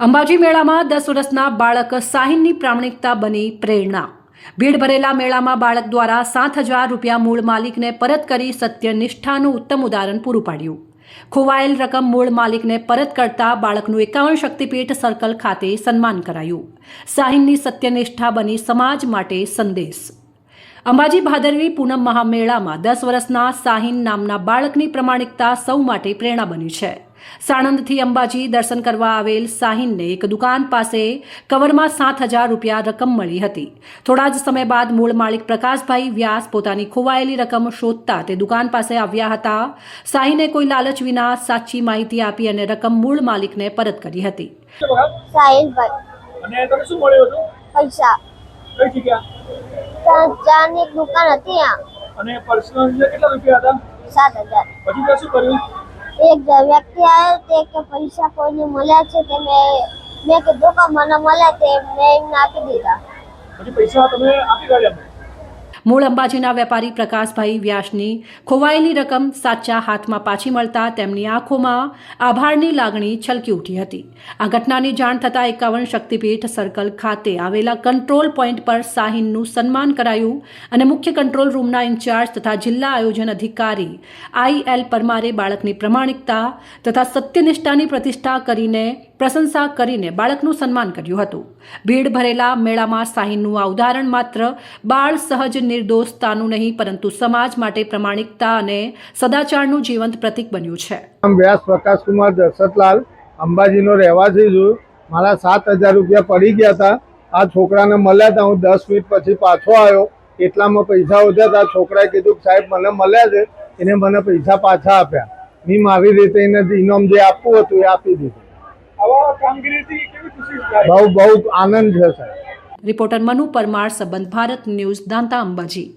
અંબાજી મેળામાં દસ વર્ષના બાળક સાહિનની પ્રામાણિકતા બની પ્રેરણા. ભીડ ભરેલા મેળામાં બાળક દ્વારા સાત હજાર રૂપિયા મૂળ માલિકને પરત કરી સત્યનિષ્ઠાનું ઉત્તમ ઉદાહરણ પૂરું પાડ્યું. ખોવાયેલ રકમ મૂળ માલિકને પરત કરતા બાળકનું એકાવન શક્તિપીઠ સર્કલ ખાતે સન્માન કરાયું. સાહિનની સત્યનિષ્ઠા બની સમાજ માટે સંદેશ. અંબાજી ભાદરવી પૂનમ મહામેળામાં દસ વર્ષના સાહિન નામના બાળકની પ્રમાણિકતા સૌ માટે પ્રેરણા બની છે. સાણંદથી અંબાજી દર્શન કરવા આવેલ સાહિનને એક દુકાન પાસે કવરમાં સાત હજાર રૂપિયા રકમ મળી હતી. થોડા જ સમય બાદ મૂળ માલિક પ્રકાશભાઈ વ્યાસ પોતાની ખોવાયેલી રકમ શોધતા તે દુકાન પાસે આવ્યા હતા. સાહિને કોઈ લાલચ વિના સાચી માહિતી આપી અને રકમ મૂળ માલિકને પરત કરી હતી. છે બકા? સાહિલભાઈ. અને તમે શું મળ્યો છો? પૈસા. કઈ જગ્યા? ચાની દુકાન હતી અને પર્સનલ કેટલા રૂપિયા હતા? સાત પછી શું કર્યું? એક વ્યક્તિ આવ્યો તે કે પૈસા કોઈને મળ્યા છે તે મેં મેં કીધું કે મને મળ્યા તે મેં એમને આપી દીધા. પછી પૈસા તમે આપી કાઢ્યા? મૂળ અંબાજીના વેપારી પ્રકાશભાઈ વ્યાસની ખોવાયેલી રકમ સાચા હાથમાં પાછી મળતા તેમની આંખોમાં આભારની લાગણી છલકી ઉઠી હતી. આ ઘટનાની જાણ થતાં એકાવન શક્તિપીઠ સર્કલ ખાતે આવેલા કંટ્રોલ પોઈન્ટ પર સાહિનનું સન્માન કરાયું અને મુખ્ય કંટ્રોલ રૂમના ઇન્ચાર્જ તથા જિલ્લા આયોજન અધિકારી આઈ એલ પરમારે બાળકની પ્રમાણિકતા તથા સત્યનિષ્ઠાની પ્રતિષ્ઠા કરીને પ્રશંસા કરીને બાળકનું સન્માન કર્યું હતું. ભીડ ભરેલા મેળામાં સાહિનનું આ ઉદાહરણ માત્ર બાળ સહજ નિર્દોષતાનું નહીં, પરંતુ સમાજ માટે પ્રમાણિકતા અને સદાચારનું જીવંત પ્રતીક બન્યું છે. વ્યાસ પ્રકાશકુમાર દશરથલાલ અંબાજીનો રહેવાસી છું. મારા સાત હજાર રૂપિયા પડી ગયા હતા. આ છોકરાને મળ્યા હતા. હું દસ મિનિટ પછી પાછો આવ્યો. એટલામાં પૈસા ઓછા હતા. છોકરાએ કીધું સાહેબ, મને મળ્યા છે. એને મને પૈસા પાછા આપ્યા. મેં, મારી રીતે એને ઇનામ જે આપવું હતું એ આપી દીધું. બહુ બહુ આનંદ છે સાહેબ. રિપોર્ટર મનુ પરમાર સંબંધ ભારત ન્યૂઝ દાંતા અંબાજી.